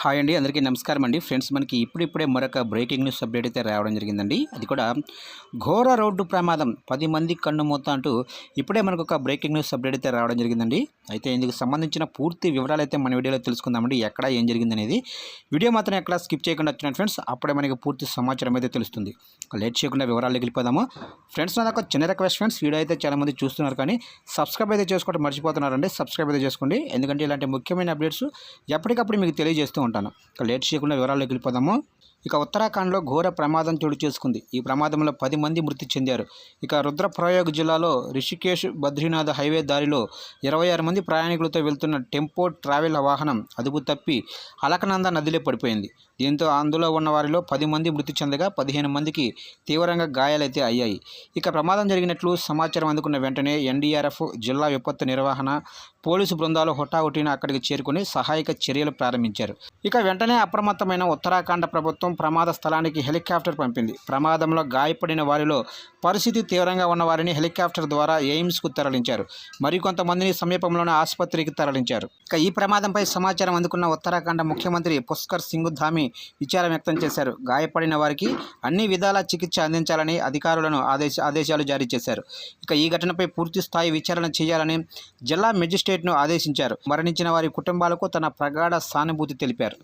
Hi అండి అందరికీ నమస్కారం అండి. ఫ్రెండ్స్ మనకి ఇప్పుడిప్పుడే మరొక బ్రేకింగ్ న్యూస్ అప్డేట్ అయితే రావడం జరిగిందండి. అది కూడా ఘోర రోడ్డు ప్రమాదం పది మంది కన్ను మూత అంటూ ఇప్పుడే మనకు ఒక బ్రేకింగ్ న్యూస్ అప్డేట్ అయితే రావడం జరిగిందండి. అయితే ఇందుకు సంబంధించిన పూర్తి వివరాలు అయితే మన వీడియోలో తెలుసుకుందామండి ఎక్కడ ఏం జరిగిందనేది. వీడియో మాత్రం ఎక్కడ స్కిప్ చేయకుండా వచ్చిన ఫ్రెండ్స్ అప్పుడే మనకి పూర్తి సమాచారం అయితే తెలుస్తుంది. లేట్ చేయకుండా వివరాలు వెళ్ళిపోదాము. ఫ్రెండ్స్ నాకు చిన్న రిక్వెస్ట్ ఫ్రెండ్స్ వీడియో అయితే చాలామంది చూస్తున్నారు కానీ సబ్స్క్రైబ్ అయితే చేసుకోవడం మర్చిపోతున్నారండి. సబ్స్క్రైబ్ అయితే చేసుకోండి. ఎందుకంటే ఇలాంటి ముఖ్యమైన అప్డేట్స్ ఎప్పటికప్పుడు మీకు తెలియజేస్తూ ఉంటాను. లేట్ చేయకుండా వివరాల్లోకి వెళ్ళిపోదాము. ఇక ఉత్తరాఖండ్లో ఘోర ప్రమాదం చోటు చేసుకుంది. ఈ ప్రమాదంలో పది మంది మృతి చెందారు. ఇక రుద్రప్రయాగ్ జిల్లాలో రిషికేష్ బద్రీనాథ్ హైవే దారిలో ఇరవై ఆరు మంది ప్రయాణికులతో వెళ్తున్న టెంపో ట్రావెల్ వాహనం అదుపు తప్పి అలకనంద నదిలో పడిపోయింది. దీంతో అందులో ఉన్న వారిలో పది మంది మృతి చెందగా పదిహేను మందికి తీవ్రంగా గాయాలైతే అయ్యాయి. ఇక ప్రమాదం జరిగినట్లు సమాచారం అందుకున్న వెంటనే ఎన్డీఆర్ఎఫ్ జిల్లా విపత్తు నిర్వహణ పోలీసు బృందాలు హుటాహుటిన అక్కడికి చేరుకుని సహాయక చర్యలు ప్రారంభించారు. ఇక వెంటనే అప్రమత్తమైన ఉత్తరాఖండ్ ప్రభుత్వం ప్రమాద స్థలానికి హెలికాప్టర్ పంపింది. ప్రమాదంలో గాయపడిన వారిలో పరిస్థితి తీవ్రంగా ఉన్న వారిని హెలికాప్టర్ ద్వారా ఎయిమ్స్కు తరలించారు. మరికొంతమందిని సమీపంలోని ఆసుపత్రికి తరలించారు. ఇక ఈ ప్రమాదంపై సమాచారం అందుకున్న ఉత్తరాఖండ్ ముఖ్యమంత్రి పుష్కర్ సింగ్ ధామి విచారం వ్యక్తం చేశారు. గాయపడిన వారికి అన్ని విధాల చికిత్స అందించాలని అధికారులను ఆదేశ ఆదేశాలు జారీ చేశారు. ఇక ఈ ఘటనపై పూర్తి స్థాయి విచారణ చేయాలని జిల్లా మెజిస్ట్రేట్ను ఆదేశించారు. మరణించిన వారి కుటుంబాలకు తన ప్రగాఢ సానుభూతి తెలిపారు.